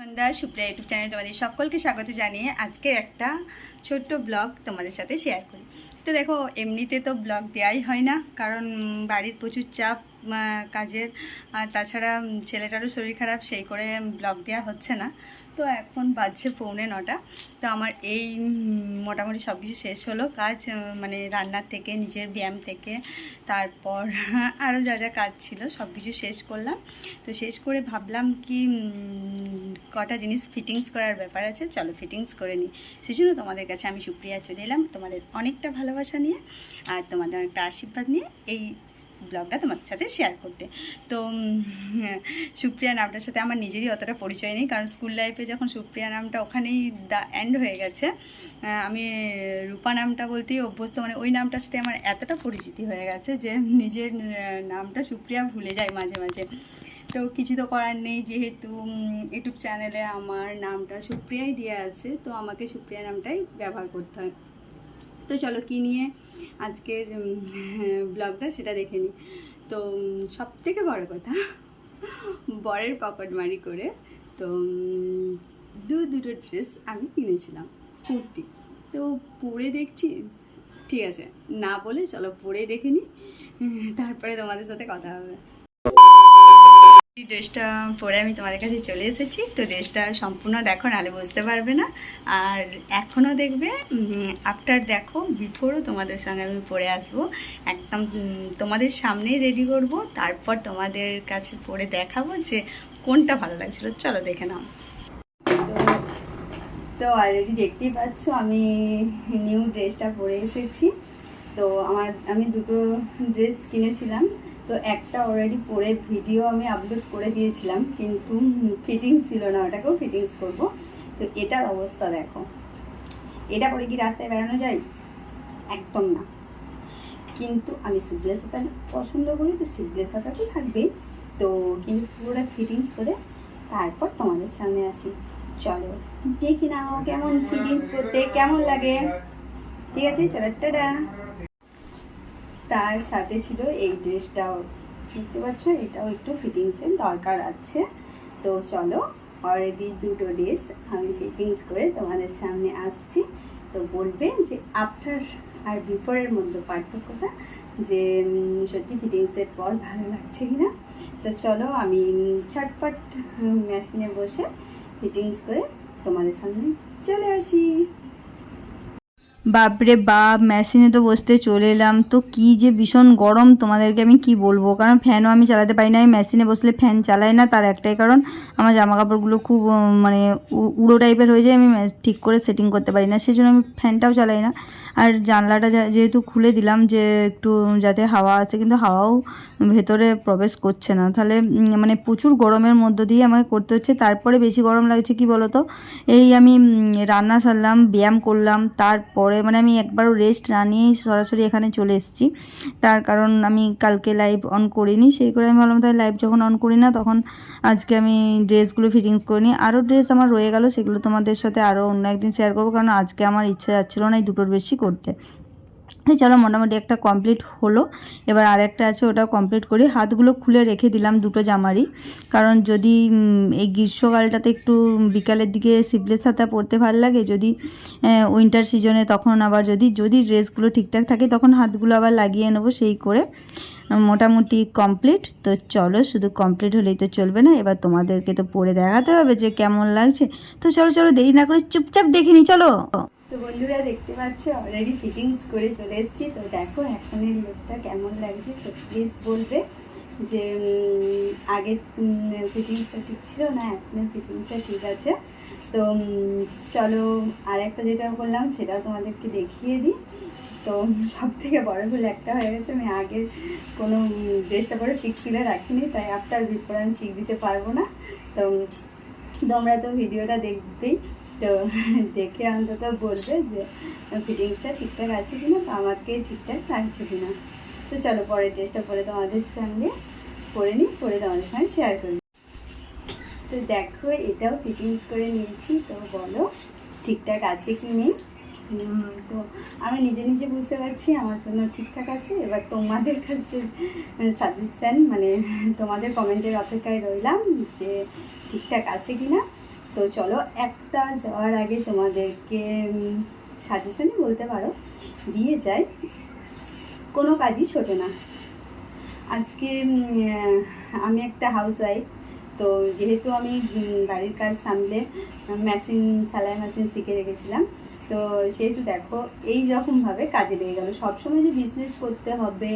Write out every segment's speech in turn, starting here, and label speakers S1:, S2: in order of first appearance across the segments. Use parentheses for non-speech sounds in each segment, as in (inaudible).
S1: সন্ধ্যা Supriya YouTube channel তোমাদের সকলকে স্বাগত জানিয়ে আজকে একটা ছোট্ট ব্লগ তোমাদের সাথে শেয়ার করি। তো দেখো, এমনিতে তো ব্লগ দেওয়াই হয় না, কারণ বাড়ির প্রচুর চাপ কাজের। আর তাছাড়া ছেলেটারও শরীর খারাপ, সেই করে ব্লগ দেওয়া হচ্ছে না। তো এখন বাজছে পৌনে নটা। তো আমার এই মোটামুটি সব কিছু শেষ হলো। কাজ মানে রান্নার থেকে, নিজের ব্যায়াম থেকে, তারপর (laughs) আরও যা যা কাজ ছিল সব কিছু শেষ করলাম। তো শেষ করে ভাবলাম কি কটা জিনিস ফিটিংস করার ব্যাপার আছে। চলো ফিটিংস করে নিই। সেই জন্য তোমাদের কাছে আমি সুপ্রিয়া চলে এলাম তোমাদের অনেকটা ভালোবাসা নিয়ে আর তোমাদের অনেকটা আশীর্বাদ নিয়ে। এই ব্লগটা তোমাদের সাথে শেয়ার করতে। তো সুপ্রিয়া নামটার সাথে আমার নিজেরই অতটা পরিচয় নেই, কারণ স্কুল লাইফে যখন সুপ্রিয়া নামটা ওখানেই দা এন্ড হয়ে গেছে আমি রূপা নামটা বলতেই অভ্যস্ত মানে ওই নামটার সাথে আমার এতটা পরিচিতি হয়ে গেছে যে নিজের নামটা সুপ্রিয়া ভুলে যায় মাঝে মাঝে। তো কিছু তো করার নেই, যেহেতু ইউটিউব চ্যানেলে আমার নামটা সুপ্রিয়াই দেওয়া আছে, তো আমাকে সুপ্রিয়া নামটাই ব্যবহার করতে হয়। তো চলো কি নিয়ে আজকের ব্লগটা সেটা দেখে নিই। তো সব থেকে বড় কথা, বরের পকেটমারি করে, তো দু, দুটো ড্রেস আমি কিনেছিলাম, কুর্তি। তো পরে দেখছি, ঠিক আছে, না বলে চলো পরে দেখে নিই, তারপরে তোমাদের সাথে কথা হবে। ড্রেসটা পরে আমি তোমাদের কাছে চলে এসেছি। তো ড্রেসটা সম্পূর্ণ দেখো, নাহলে বুঝতে পারবে না। আর এখনও দেখবে আফটার দেখো বিফোরও তোমাদের সঙ্গে আমি পরে আসব। একদম তোমাদের সামনেই রেডি করব। তারপর তোমাদের কাছে পরে দেখাবো যে কোনটা ভালো লাগছিল। চলো দেখে নাও। তো অলরেডি দেখতেই পাচ্ছ, আমি নিউ ড্রেসটা পরে এসেছি। তো আমার, আমি দুটো ড্রেস কিনেছিলাম, তো একটা অলরেডি পরে ভিডিও আমি আপলোড করে দিয়েছিলাম, কিন্তু ফিটিংস ছিল না, ওটাকেও ফিটিংস করব। তো এটার অবস্থা দেখো। এটা পরে কি রাস্তায় বেড়ানো যায়? একদম না। কিন্তু আমি সিবলেস হাতা পছন্দ করি, তো সিবলেস হাতা তো থাকবেই। তো কিন্তু পুরোটা ফিটিংস করে তারপর তোমাদের সামনে আসি। চলো, দেখি নাও কেমন ফিটিংস করতে কেমন লাগে? ঠিক আছে, চলো, টাটা। তার সাথে ছিল এই ড্রেসটাও। দেখতে পাচ্ছ, এটাও একটু ফিটিংসের দরকার আছে। তো চলো অলরেডি দুটো ড্রেস আমি ফিটিংস করে তোমাদের সামনে আসছি। তো বলবে যে আফটার আর বিফোরের মধ্যে পার্থক্যটা, যে সত্যি ফিটিংসের পর ভালো লাগছে কি না তো চলো, আমি ছটপট মেশিনে বসে ফিটিংস করে তোমাদের সামনে চলে আসি। বাপরে বাপ মেশিনে তো বসতে চলে এলাম। তো কি যে ভীষণ গরম, তোমাদেরকে আমি কি বলব? কারণ ফ্যানও আমি চালাতে পারি না আমি মেশিনে বসলে ফ্যান চালাই না, তার একটাই কারণ, আমার জামা কাপড়গুলো খুব মানে উড়ো টাইপের হয়ে যায়, আমি ঠিক করে সেটিং করতে পারি না সেই জন্য আমি ফ্যানটাও চালাই না। আর জানলাটা যেহেতু খুলে দিলাম যে একটু যাতে হাওয়া আসে, কিন্তু হাওয়াও ভেতরে প্রবেশ করছে না। তাহলে মানে প্রচুর গরমের মধ্য দিয়ে আমাকে করতে হচ্ছে। তারপরে বেশি গরম লাগছে কি বলো তো এই আমি রান্না সারলাম, ব্যায়াম করলাম, তারপরে মানে আমি একবারও রেস্ট না নিয়েই সরাসরি এখানে চলে এসেছি। তার কারণ আমি কালকে লাইভ অন করিনি, সেই করে আমি ভাবলাম তাই লাইভ যখন অন করি না, তখন আজকে আমি ড্রেসগুলো ফিটিংস করে নিই। আরও ড্রেস আমার রয়ে গেল, সেগুলো তোমাদের সাথে আরও অন্য একদিন শেয়ার করব, কারণ আজকে আমার ইচ্ছা যাচ্ছিল না এই দুটোর বেশি করতে। চলো মোটামুটি একটা কমপ্লিট হলো। এবার আর একটা আছে, ওটাও কমপ্লিট করি। হাতগুলো খুলে রেখে দিলাম দুটো জামারই। কারণ যদি এই গ্রীষ্মকালটাতে একটু বিকালের দিকে সিপলেস হাতা পরতে ভালো লাগে, যদি উইন্টার সিজনে তখন আবার যদি যদি ড্রেসগুলো ঠিকঠাক থাকে, তখন হাতগুলো আবার লাগিয়ে নেব সেই করে। মোটামুটি কমপ্লিট তো চলো, শুধু কমপ্লিট হলেই তো চলবে না। এবার তোমাদেরকে তো পরে দেখাতে হবে যে কেমন লাগছে। তো চলো চলো, দেরি না করে চুপচাপ দেখে নি, চলো। বন্ধুরা দেখতে পাচ্ছ অলরেডি ফিটিংস করে চলে এসেছি। তো দেখো, এখনের লুকটা কেমন লাগছে সো প্লিজ বলবে যে আগের ফিটিংসটা ঠিক ছিল না, এখনের ফিটিংসটা ঠিক আছে? তো চলো আর একটা যেটা বললাম, সেটাও তোমাদেরকে দেখিয়ে দিই। তো সব থেকে বড় ভুল একটা হয়ে গেছে, আমি আগের কোনো ড্রেসটা পরে পিক তুলে রাখিনি, তাই আফটার বিফোর আমি পিক দিতে পারব না। তো তোমরা তো ভিডিওটা দেখবেই। তো দেখে অন্তত বলবে যে, ফিটিংসটা ঠিকঠাক আছে কিনা তো আমাকে ঠিকঠাক লাগছে কিনা। তো চলো পরের ড্রেসটা পরে তোমাদের সঙ্গে পরে নিই, পরে তোমাদের সঙ্গে শেয়ার করি। তো দেখো, এটাও ফিটিংস করে নিয়েছি, তো বলো ঠিকঠাক আছে কি নেই? তো আমি নিজে নিজে বুঝতে পারছি, আমার জন্য ঠিকঠাক আছে। এবার তোমাদের কাছে সাজেশান মানে তোমাদের কমেন্টের অপেক্ষায় রইলাম যে ঠিকঠাক আছে কি না তো চলো, একটা যাওয়ার আগে তোমাদেরকে সাজেশনই বলতে পারো। দিয়ে যাই। কোনো কাজই ছোটো না। আজকে আমি একটা হাউস ওয়াইফ তো যেহেতু আমি বাড়ির কাজ সামলে মেশিন সেলাই মেশিন শিখে রেখেছিলাম তো সেহেতু দেখো, এই রকমভাবে কাজে লেগে গেলো। সবসময় যে বিজনেস করতে হবে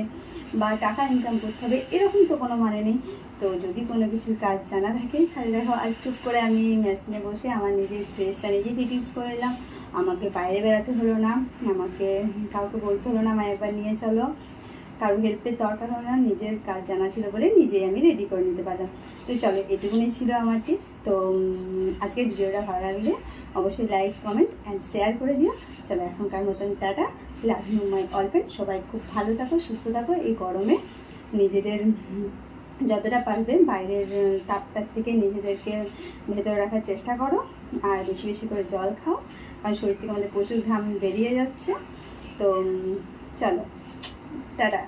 S1: বা টাকা ইনকাম করতে হবে, এরকম তো কোনো মানে নেই। তো যদি কোনো কিছু কাজ জানা থাকে, তাহলে দেখো, আর চুপ করে আমি মেশিনে বসে আমার নিজের ড্রেসটা নিজে ফিটিংস করলাম আমাকে বাইরে বেড়াতে হলো না, আমাকে কাউকে বলতে হলো না, মা একবার নিয়ে চলো। কারোর হেল্পের দরকার হলো না, নিজের কাজ জানা ছিল বলে নিজেই আমি রেডি করে নিতে পারলাম। তো চলো, এটুকুনি ছিল আমার টিপস তো আজকের ভিডিওটা ভালো লাগলে অবশ্যই লাইক কমেন্ট অ্যান্ড শেয়ার করে দিও। চলো, এখনকার মতন tata. Love you my all friend সবাই খুব ভালো থাকো, সুস্থ থাকো। এই গরমে নিজেদের যতটা পারবে বাইরের তাপটার থেকে নিজেদেরকে ভেতরে রাখার চেষ্টা করো। আর বেশি বেশি করে জল খাও। কারণ শরীর থেকে আমাদের প্রচুর ঘাম বেরিয়ে যাচ্ছে। তো চলো। টাটা